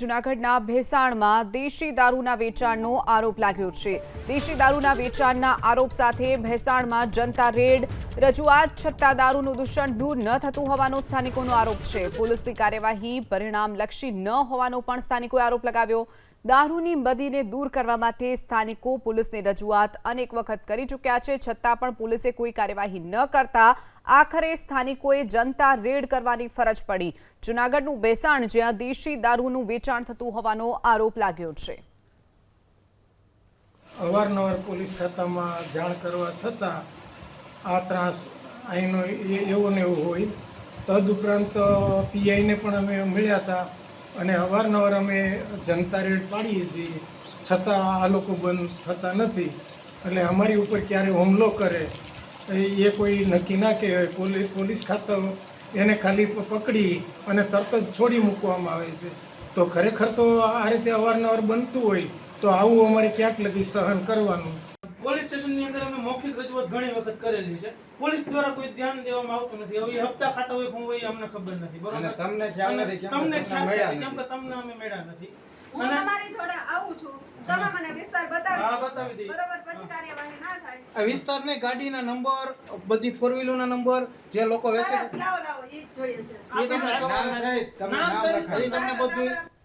જૂનાગઢના ભેસાણમાં દેશી દારૂના વેચાણનો આરોપ લાગ્યો છે. દેશી દારૂના વેચાણના આરોપ સાથે ભેસાણમાં જનતા રેડ, રજૂઆત છતાં દારૂનું દૂષણ દૂર ન થતું હોવાનો સ્થાનિકોનો આરોપ છે. પોલીસની કાર્યવાહી પરિણામલક્ષી ન હોવાનો પણ સ્થાનિકોએ આરોપ લગાવ્યો. દારૂની મદીને દૂર કરવા માટે સ્થાનિકો પોલીસને રજૂઆત અનેક વખત કરી ચૂક્યા છે. છતાં પણ પોલીસે કોઈ કાર્યવાહી ન કરતા આખરે સ્થાનિકોએ જનતા રેડ કરવાની ફરજ પડી. જૂનાગઢનું બેસાણ જ્યાં દેશી દારૂનું વેચાણ થતું હોવાનો આરોપ લાગ્યો છે. અવારનવાર પોલીસ ખાતામાં જાણ કરવા છતાં આ ત્રાસ અહીંનો એવો ને એવો હોય. તદુપરાંત પીઆઈને પણ અમે મળ્યા હતા. અને અવારનવાર અમે જનતા રેડ પાડીએ છીએ. છતાં આ લોકો બંધ થતા નથી. એટલે અમારી ઉપર ક્યારે હુમલો કરે, એ- કોઈ નક્કી ના કહેવાય. પોલીસ પોલીસ ખાતા એને ખાલી પકડી અને તરત જ છોડી મૂકવામાં આવે છે. તો ખરેખર તો આ રીતે અવારનવાર બનતું હોય, તો આવું અમારે ક્યાંક લગી સહન કરવાનું. પોલીસ સ્ટેશનની અંદર અમે મૌખિક રજૂઆત ઘણી વખત કરેલી છે. પોલીસ દ્વારા કોઈ ધ્યાન દેવામાં આવતું નથી. હવે હપ્તા ખાતા હોય હું હોય અમને ખબર નથી. બરોબર? તમને ખ્યાલ નથી તમને ખ્યાલ નથી કેમ કે તમને અમે મેળા નથી. હું તમારી જોડે આવું છું. તમે મને વિસ્તાર બતાવી બતાવી દઈએ. બરોબર? પછી કાર્યવાહી ના થાય. આ ગાડીના નંબર બધી ફોર વ્હીલરના નંબર જે લોકો વેચે લાવો લાવો. જોઈએ છે. એ તમને તમને બધું